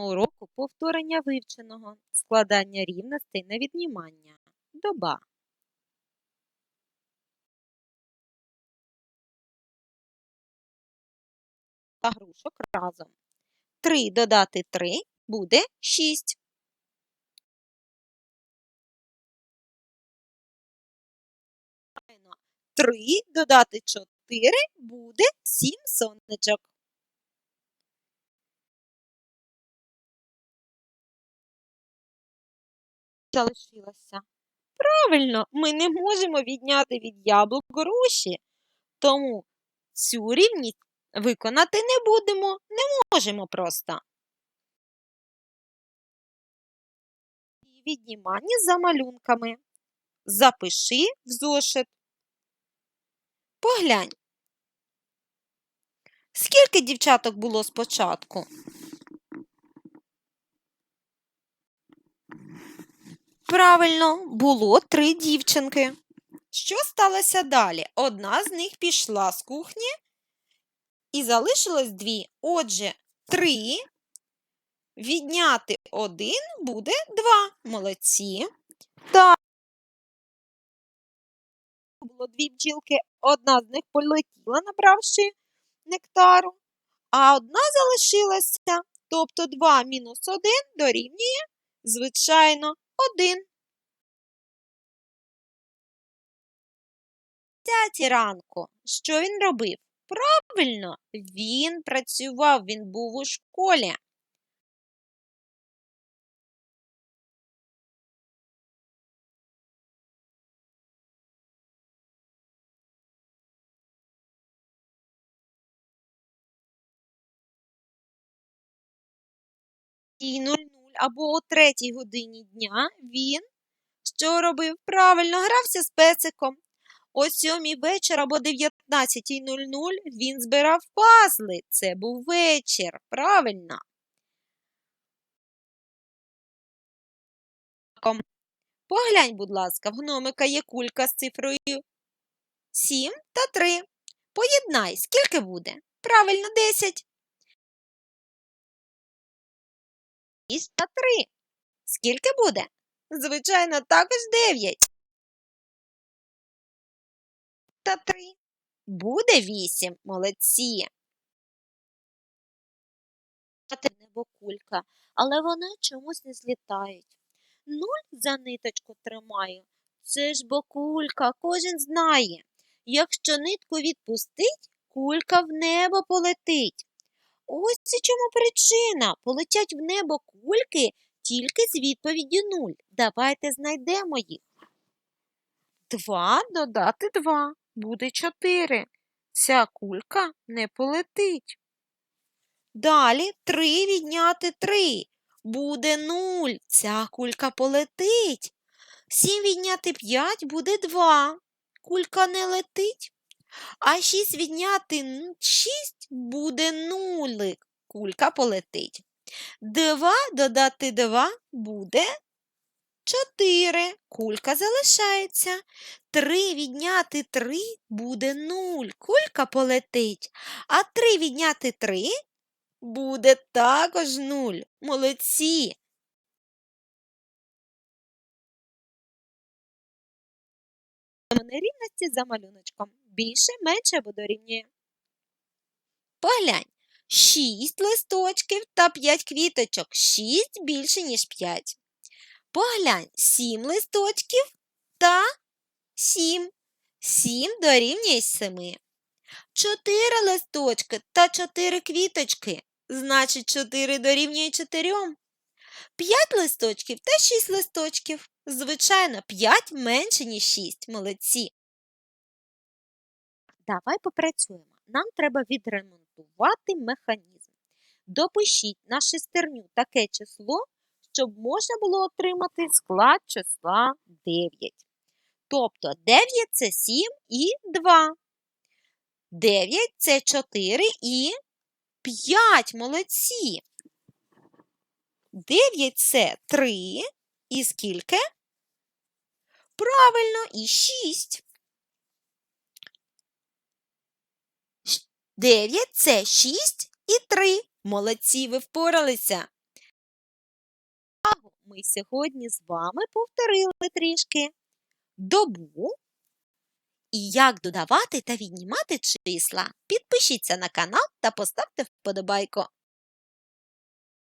уроку повторення вивченого, складання рівностей на віднімання. Доба. Та грушок разом. 3 додати 3 буде 6. Правильно. 3 додати 4 буде 7 сонечок. Залишилося. Правильно, ми не можемо відняти від яблук груші, тому цю рівність виконати не будемо, не можемо просто. Віднімання за малюнками. Запиши в зошит. Поглянь. Скільки дівчаток було спочатку? Правильно, було три дівчинки. Що сталося далі? Одна з них пішла з кухні і залишилось дві. Отже, три. Відняти один буде два. Молодці. Так. Було дві бджілки. Одна з них полетіла, набравши нектару, а одна залишилася. Тобто 2 мінус 1 дорівнює, звичайно, один. П'ятій ранку. Що він робив? Правильно, він працював, він був у школі. І 00 або о третій годині дня він що робив? Правильно, грався з песиком. О сьомій вечора або 19.00 він збирав пазли. Це був вечір. Правильно. Поглянь, будь ласка, в гномика є кулька з цифрою 7 та 3. Поєднай, скільки буде? Правильно, 10. 6 та 3. Скільки буде? Звичайно, також 9. Та 3. Буде 8. Молодці. Небо кулька, але вони чомусь не злітають. Нуль за ниточку тримаю. Це ж бо кулька, кожен знає. Якщо нитку відпустить, кулька в небо полетить. Ось це чому причина. Полетять в небо кульки тільки з відповіддю нуль. Давайте знайдемо їх. Два додати два буде чотири. Ця кулька не полетить. Далі три відняти три. Буде нуль. Ця кулька полетить. Сім відняти п'ять буде два. Кулька не летить. А шість відняти шість буде нулик. Кулька полетить. Два додати два буде чотири. Кулька залишається. Три відняти три буде нуль. Кулька полетить. А три відняти три буде також нуль. Молодці. Нерівності за малюночком. Більше, менше або дорівнює. Поглянь. 6 листочків та 5 квіточок. 6 більше, ніж 5. Поглянь, 7 листочків та 7. 7 дорівнює 7. 4 листочки та 4 квіточки. Значить, 4 дорівнює 4. 5 листочків та 6 листочків. Звичайно, 5 менше, ніж 6. Молодці. Давай попрацюємо. Нам треба відремонтувати механізм. Допишіть на шестерню таке число, щоб можна було отримати склад числа 9. Тобто 9 це 7 і 2. 9 це 4 і 5. Молодці. 9 це 3 і скільки? Правильно, і 6. 9 це 6 і 3. Молодці, ви впоралися. Ми сьогодні з вами повторили трішки добу і як додавати та віднімати числа. Підпишіться на канал та поставте вподобайку.